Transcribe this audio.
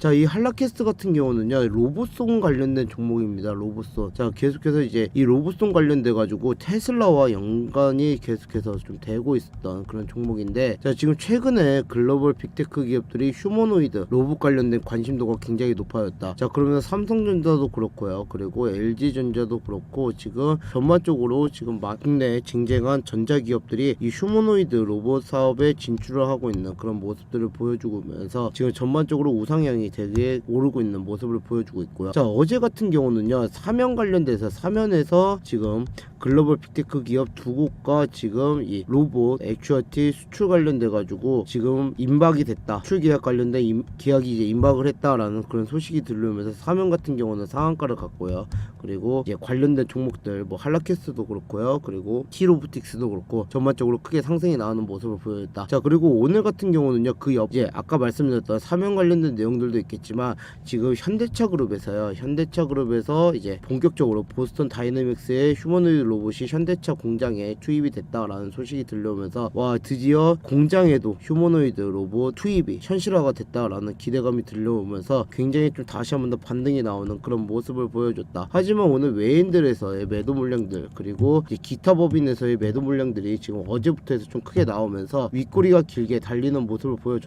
자, 이 한라캐스트 같은 경우는요, 로봇송 관련된 종목입니다. 로봇송. 자, 계속해서 이제 이 로봇송 관련돼 가지고 테슬라와 연관이 계속해서 좀 되고 있었던 그런 종목인데, 자, 지금 최근에 글로벌 빅테크 기업들이 휴머노이드 로봇 관련된 관심도가 굉장히 높아졌다. 자, 그러면 삼성전자도 그렇고요. 그리고 LG전자도 그렇고 지금 전반적으로 지금 마- 국내 쟁쟁한 전자 기업들이 이 휴머노이드 로봇 사업에 진출을 하고 있는 그런 모습들을 보여주고 면서 지금 전반적으로 우상향이 되게 오르고 있는 모습을 보여주고 있고요. 자 어제 같은 경우는요 사면 관련돼서 사면에서 지금 글로벌 빅테크 기업 두 곳과 지금 이 로봇 액추어티 수출 관련돼 가지고 지금 임박이 됐다. 수출 계약 관련된 임- 계약이 이제 임박을 했다라는 그런 소식이 들려오면서 사면 같은 경우는 상한가를 갔고요. 그리고 이제 관련된 종목들 뭐 할라캐스도 그렇고요. 그리고 티로보틱스도 그렇고 전반적으로 크게 상승이 나오는 모습을 보여줬다. 자 그리고 오늘 같은 경우는요 그 옆 이제 아까 말씀드렸던 사면 관련된 내용들도 있겠지만 지금 현대차 그룹에서요 현대차 그룹에서 이제 본격적으로 보스턴 다이내믹스의 휴머노이드 로봇이 현대차 공장에 투입이 됐다라는 소식이 들려오면서 와 드디어 공장에도 휴머노이드 로봇 투입이 현실화가 됐다라는 기대감이 들려오면서 굉장히 좀 다시 한번 더 반등이 나오는 그런 모습을 보여줬다. 하지만 오늘 외인들에서의 매도 물량들 그리고 기타 법인에서의 매도 물량들이 지금 어제부터 해서 좀 크게 나오면서 윗꼬리가 길게 달리는 모습을 보여줬다.